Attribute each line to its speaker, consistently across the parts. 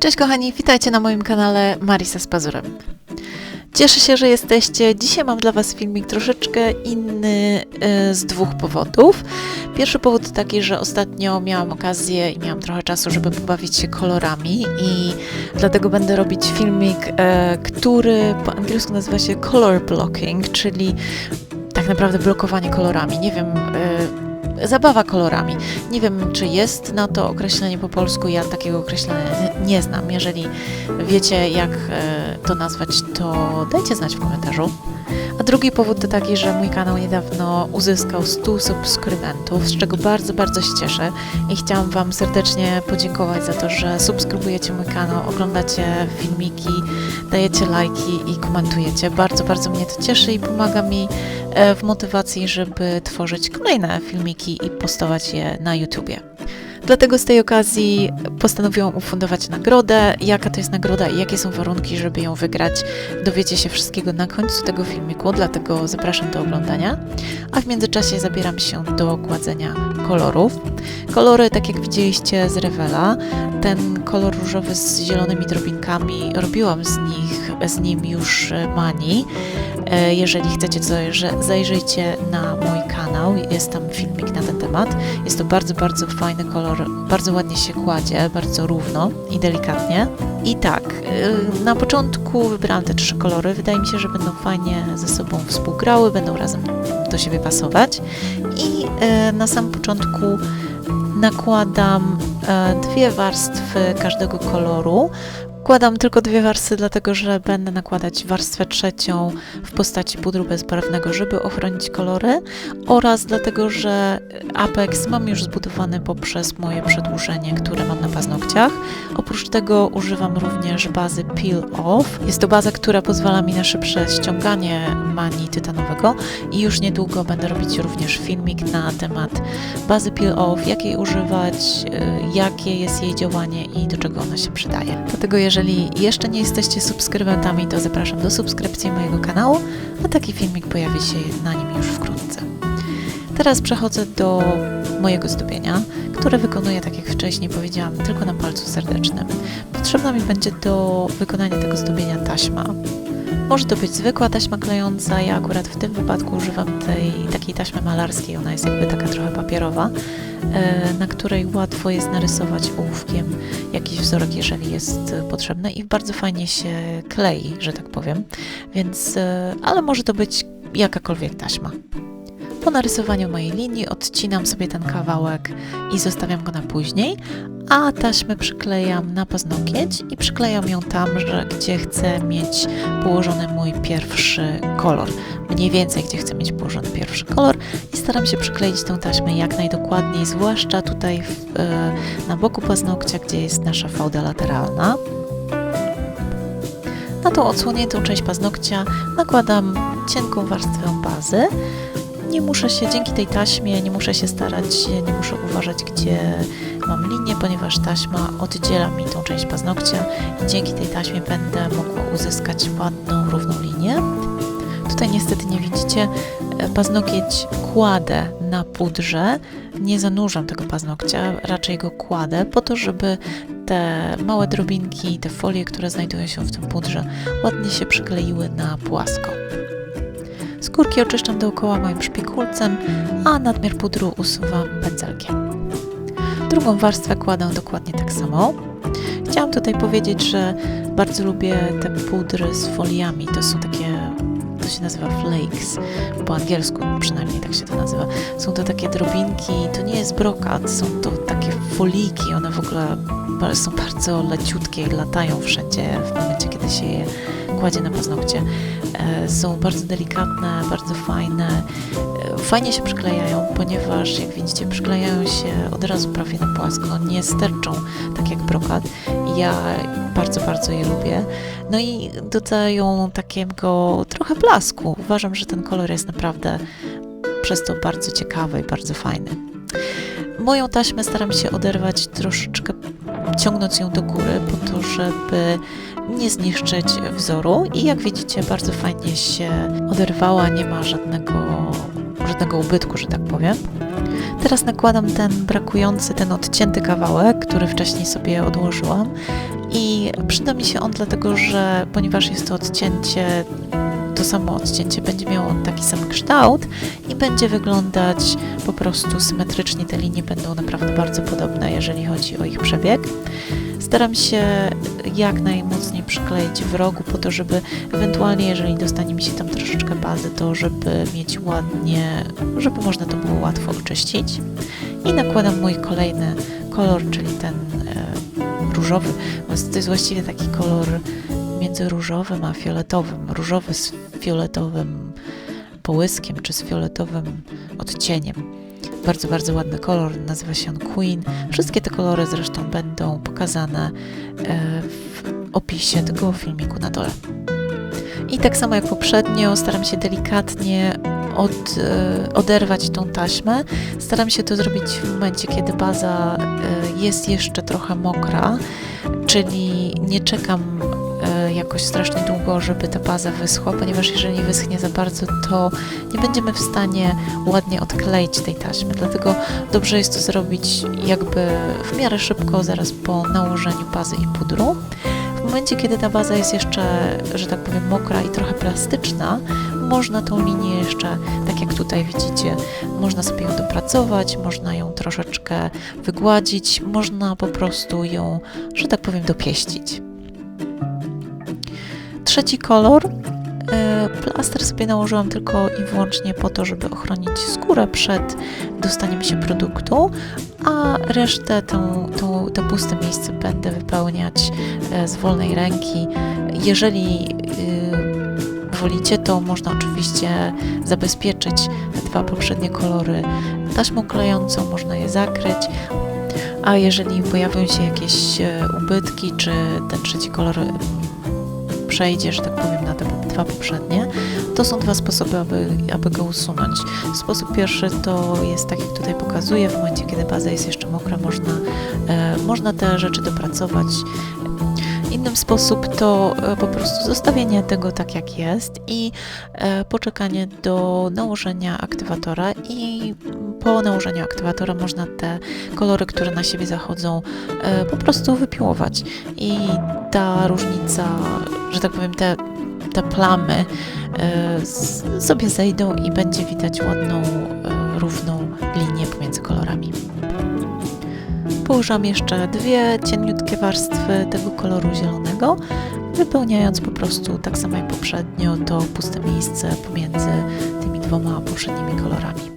Speaker 1: Cześć kochani, witajcie na moim kanale Marisa z Pazurem. Cieszę się, że jesteście. Dzisiaj mam dla Was filmik troszeczkę inny e, z dwóch powodów. Pierwszy powód taki, że ostatnio miałam okazję i miałam trochę czasu, żeby pobawić się kolorami i dlatego będę robić filmik, e, który po angielsku nazywa się color blocking, czyli tak naprawdę blokowanie kolorami. Nie wiem, e, zabawa kolorami. Nie wiem, czy jest na to określenie po polsku, ja takiego określenia nie- znam. Jeżeli wiecie, jak e, to nazwać, to dajcie znać w komentarzu. A drugi powód to taki, że mój kanał niedawno uzyskał 100 subskrybentów, z czego bardzo, bardzo się cieszę i chciałam Wam serdecznie podziękować za to, że subskrybujecie mój kanał, oglądacie filmiki, dajecie lajki i komentujecie. Bardzo, bardzo mnie to cieszy i pomaga mi w motywacji, żeby tworzyć kolejne filmiki i postować je na YouTubie. Dlatego z tej okazji postanowiłam ufundować nagrodę. Jaka to jest nagroda i jakie są warunki, żeby ją wygrać, dowiecie się wszystkiego na końcu tego filmiku, dlatego zapraszam do oglądania. A w międzyczasie zabieram się do kładzenia kolorów. Kolory, tak jak widzieliście z Revela, ten kolor różowy z zielonymi drobinkami, robiłam z nich, z nim już e, mani. E, Jeżeli chcecie, to zajrzyjcie na mój kanał, jest tam filmik na ten temat. Jest to bardzo, bardzo fajny kolor, bardzo ładnie się kładzie, bardzo równo i delikatnie. I tak, y, na początku wybrałam te trzy kolory. Wydaje mi się, że będą fajnie ze sobą współgrały, będą razem do siebie pasować. I y, na samym początku nakładam e, dwie warstwy każdego koloru. Wkładam tylko dwie warstwy, dlatego że będę nakładać warstwę trzecią w postaci pudru bezbarwnego, żeby ochronić kolory oraz dlatego, że Apex mam już zbudowany poprzez moje przedłużenie, które mam na paznokciach. Oprócz tego używam również bazy Peel Off. Jest to baza, która pozwala mi na szybsze ściąganie mani tytanowego i już niedługo będę robić również filmik na temat bazy Peel Off, jak jej używać, y, jakie jest jej działanie i do czego ona się przydaje. Dlatego jeszcze nie jesteście subskrybentami, to zapraszam do subskrypcji mojego kanału, a taki filmik pojawi się na nim już wkrótce. Teraz przechodzę do mojego zdobienia, które wykonuję, tak jak wcześniej powiedziałam, tylko na palcu serdecznym. Potrzebna mi będzie do wykonania tego zdobienia taśma. Może to być zwykła taśma klejąca, ja akurat w tym wypadku używam tej takiej taśmy malarskiej, ona jest jakby taka trochę papierowa, e, na której łatwo jest narysować ołówkiem jakiś wzorek, jeżeli jest potrzebny i bardzo fajnie się klei, że tak powiem, więc, e, ale może to być jakakolwiek taśma. Po narysowaniu mojej linii odcinam sobie ten kawałek i zostawiam go na później, a taśmę przyklejam na paznokieć i przyklejam ją tam, gdzie chcę mieć położony mój pierwszy kolor. Mniej więcej, gdzie chcę mieć położony pierwszy kolor i staram się przykleić tą taśmę jak najdokładniej, zwłaszcza tutaj w, e, na boku paznokcia, gdzie jest nasza fałda lateralna. Na tą odsłoniętą część paznokcia nakładam cienką warstwę bazy. Nie muszę się, dzięki tej taśmie, nie muszę się starać, nie muszę uważać, gdzie mam linię, ponieważ taśma oddziela mi tą część paznokcia i dzięki tej taśmie będę mogła uzyskać ładną, równą linię. Tutaj niestety nie widzicie, e, paznokieć kładę na pudrze, nie zanurzam tego paznokcia, raczej go kładę po to, żeby te małe drobinki, te folie, które znajdują się w tym pudrze, ładnie się przykleiły na płasko. Skórki oczyszczam dookoła moim szpikulcem, a nadmiar pudru usuwam pędzelkiem. Drugą warstwę kładę dokładnie tak samo. Chciałam tutaj powiedzieć, że bardzo lubię te pudry z foliami. To są takie, to się nazywa flakes, po angielsku przynajmniej tak się to nazywa. Są to takie drobinki, to nie jest brokat, są to takie foliki, one w ogóle są bardzo leciutkie i latają wszędzie w momencie, kiedy się je kładzie na paznokcie. E, Są bardzo delikatne, bardzo fajne. E, Fajnie się przyklejają, ponieważ jak widzicie, przyklejają się od razu prawie na płasko, nie sterczą tak jak brokat. Ja bardzo, bardzo je lubię. No i dodają takiego trochę blasku. Uważam, że ten kolor jest naprawdę przez to bardzo ciekawy i bardzo fajny. Moją taśmę staram się oderwać troszeczkę, ciągnąc ją do góry, po to, żeby nie zniszczyć wzoru i jak widzicie bardzo fajnie się oderwała, nie ma żadnego, żadnego ubytku, że tak powiem. Teraz nakładam ten brakujący, ten odcięty kawałek, który wcześniej sobie odłożyłam I przyda mi się on dlatego, że ponieważ jest to odcięcie, to samo odcięcie będzie miało taki sam kształt i będzie wyglądać po prostu symetrycznie. Te linie będą naprawdę bardzo podobne, jeżeli chodzi o ich przebieg. Staram się jak najmocniej przykleić w rogu po to, żeby ewentualnie, jeżeli dostanie mi się tam troszeczkę bazy, to żeby mieć ładnie, żeby można to było łatwo oczyścić. I nakładam mój kolejny kolor, czyli ten e, różowy. To jest właściwie taki kolor między różowym a fioletowym. Różowy z fioletowym połyskiem, czy z fioletowym odcieniem. Bardzo, bardzo ładny kolor, nazywa się on Queen. Wszystkie te kolory zresztą będą pokazane e, w opisie tego filmiku na dole. I tak samo jak poprzednio, staram się delikatnie od, e, oderwać tą taśmę. Staram się to zrobić w momencie, kiedy baza e, jest jeszcze trochę mokra, czyli nie czekam jakoś strasznie długo, żeby ta baza wyschła, ponieważ jeżeli wyschnie za bardzo, to nie będziemy w stanie ładnie odkleić tej taśmy. Dlatego dobrze jest to zrobić jakby w miarę szybko, zaraz po nałożeniu bazy i pudru. W momencie, kiedy ta baza jest jeszcze, że tak powiem, mokra i trochę plastyczna, można tą linię jeszcze, tak jak tutaj widzicie, można sobie ją dopracować, można ją troszeczkę wygładzić, można po prostu ją, że tak powiem, dopieścić. Trzeci kolor. e, Plaster sobie nałożyłam tylko i wyłącznie po to, żeby ochronić skórę przed dostaniem się produktu, a resztę, tą, tą, to puste miejsce będę wypełniać e, z wolnej ręki. Jeżeli y, wolicie, to można oczywiście zabezpieczyć te dwa poprzednie kolory taśmą klejącą, można je zakryć. A jeżeli pojawią się jakieś e, ubytki, czy ten trzeci kolor przejdzie, że tak powiem, na te dwa poprzednie, to są dwa sposoby, aby, aby go usunąć. Sposób pierwszy to jest tak, jak tutaj pokazuję, w momencie, kiedy baza jest jeszcze mokra, można, e, można te rzeczy dopracować. Innym sposób to e, po prostu zostawienie tego tak jak jest i e, poczekanie do nałożenia aktywatora i po nałożeniu aktywatora można te kolory, które na siebie zachodzą, e, po prostu wypiłować i ta różnica, że tak powiem, te, te plamy sobie zejdą i będzie widać ładną, równą linię pomiędzy kolorami. Położyłam jeszcze dwie cieniutkie warstwy tego koloru zielonego, wypełniając po prostu tak samo jak poprzednio to puste miejsce pomiędzy tymi dwoma poprzednimi kolorami.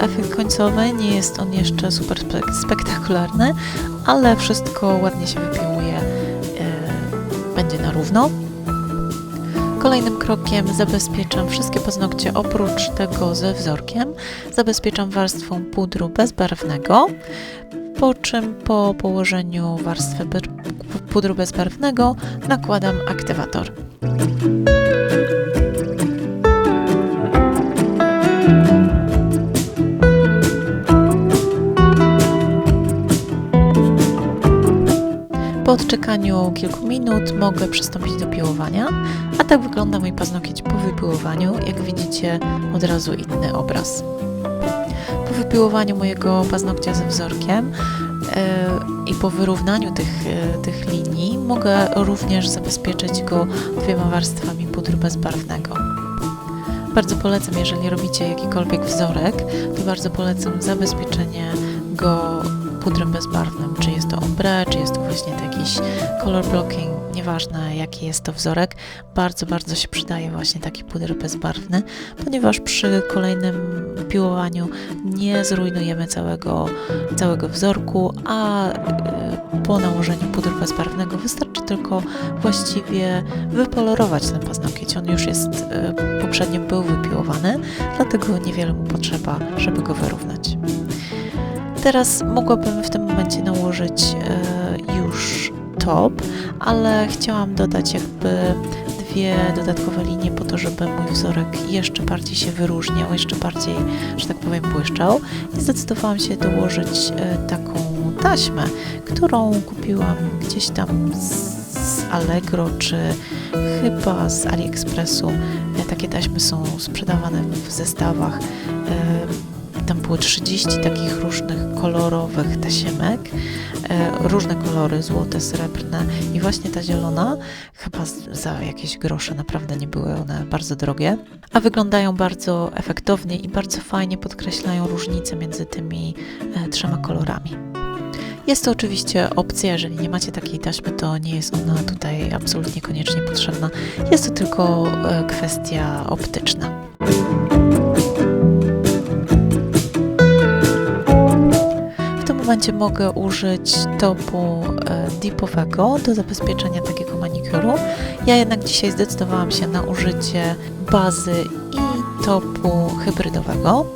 Speaker 1: Efekt końcowy. Nie jest on jeszcze super spek- spektakularny, ale wszystko ładnie się wypiłuje. e, Będzie na równo. Kolejnym krokiem zabezpieczam wszystkie paznokcie oprócz tego ze wzorkiem. Zabezpieczam warstwą pudru bezbarwnego, po czym po położeniu warstwy pudru bezbarwnego nakładam aktywator. Po odczekaniu kilku minut mogę przystąpić do piłowania, a tak wygląda mój paznokieć po wypiłowaniu. Jak widzicie, od razu inny obraz. Po wypiłowaniu mojego paznokcia ze wzorkiem e, i po wyrównaniu tych, e, tych linii mogę również zabezpieczyć go dwiema warstwami pudru bezbarwnego. Bardzo polecam, jeżeli robicie jakikolwiek wzorek, to bardzo polecam zabezpieczenie go pudrem bezbarwnym, czy jest to ombre, czy jest to właśnie jakiś color blocking, nieważne jaki jest to wzorek, bardzo, bardzo się przydaje właśnie taki puder bezbarwny, ponieważ przy kolejnym piłowaniu nie zrujnujemy całego, całego wzorku, a y, po nałożeniu pudru bezbarwnego wystarczy tylko właściwie wypolerować ten paznokieć. On już jest, y, poprzednio był wypiłowany, dlatego niewiele mu potrzeba, żeby go wyrównać. Teraz mogłabym w tym momencie nałożyć y, już top, ale chciałam dodać jakby dwie dodatkowe linie po to, żeby mój wzorek jeszcze bardziej się wyróżniał, jeszcze bardziej, że tak powiem, błyszczał. I zdecydowałam się dołożyć y, taką taśmę, którą kupiłam gdzieś tam z, z Allegro, czy chyba z AliExpressu. E, Takie taśmy są sprzedawane w zestawach. Tam było 30 takich różnych kolorowych tasiemek, e, różne kolory, złote, srebrne i właśnie ta zielona, chyba za jakieś grosze, naprawdę nie były one bardzo drogie, a wyglądają bardzo efektownie i bardzo fajnie podkreślają różnice między tymi e, trzema kolorami. Jest to oczywiście opcja, jeżeli nie macie takiej taśmy, to nie jest ona tutaj absolutnie koniecznie potrzebna. Jest to tylko e, kwestia optyczna. Momencie mogę użyć topu e, deepowego do zabezpieczenia takiego manikuru. Ja jednak dzisiaj zdecydowałam się na użycie bazy i topu hybrydowego.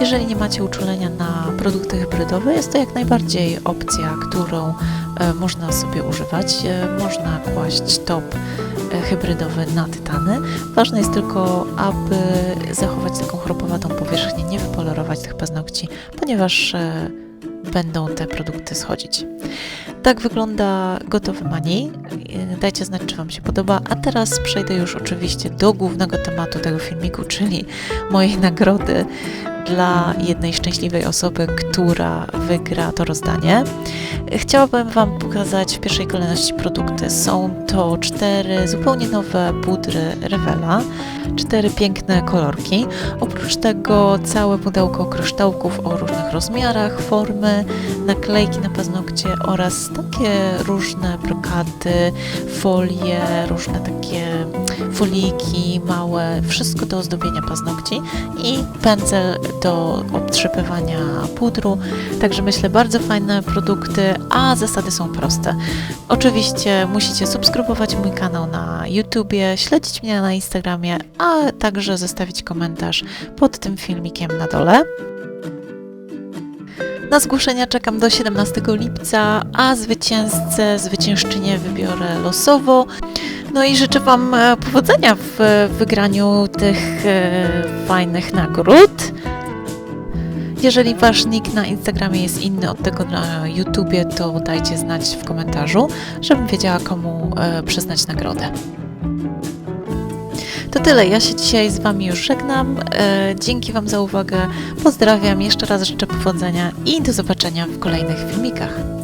Speaker 1: Jeżeli nie macie uczulenia na produkty hybrydowe, jest to jak najbardziej opcja, którą e, można sobie używać. E, można kłaść top hybrydowy na tytany. Ważne jest tylko, aby zachować taką chropowatą powierzchnię, nie wypolerować tych paznokci, ponieważ będą te produkty schodzić. Tak wygląda gotowy mani. Dajcie znać, czy Wam się podoba. A teraz przejdę już oczywiście do głównego tematu tego filmiku, czyli mojej nagrody dla jednej szczęśliwej osoby, która wygra to rozdanie. Chciałabym Wam pokazać w pierwszej kolejności produkty. Są to cztery zupełnie nowe pudry Revela, cztery piękne kolorki. Oprócz tego całe pudełko kryształków o różnych rozmiarach, formy, naklejki na paznokcie oraz takie różne brokaty, folie, różne takie foliki małe, wszystko do ozdobienia paznokci i pędzel do obtrzypywania pudru. Także myślę, bardzo fajne produkty, a zasady są proste. Oczywiście musicie subskrybować mój kanał na YouTubie, śledzić mnie na Instagramie, a także zostawić komentarz pod tym filmikiem na dole. Na zgłoszenia czekam do 17 lipca, a zwycięzcę, zwyciężczynię wybiorę losowo. No i życzę Wam e, powodzenia w e, wygraniu tych e, fajnych nagród. Jeżeli Wasz nick na Instagramie jest inny od tego na YouTubie, to dajcie znać w komentarzu, żebym wiedziała, komu przyznać nagrodę. Tyle. Ja się dzisiaj z Wami już żegnam. E, dzięki Wam za uwagę. Pozdrawiam. Jeszcze raz życzę powodzenia i do zobaczenia w kolejnych filmikach.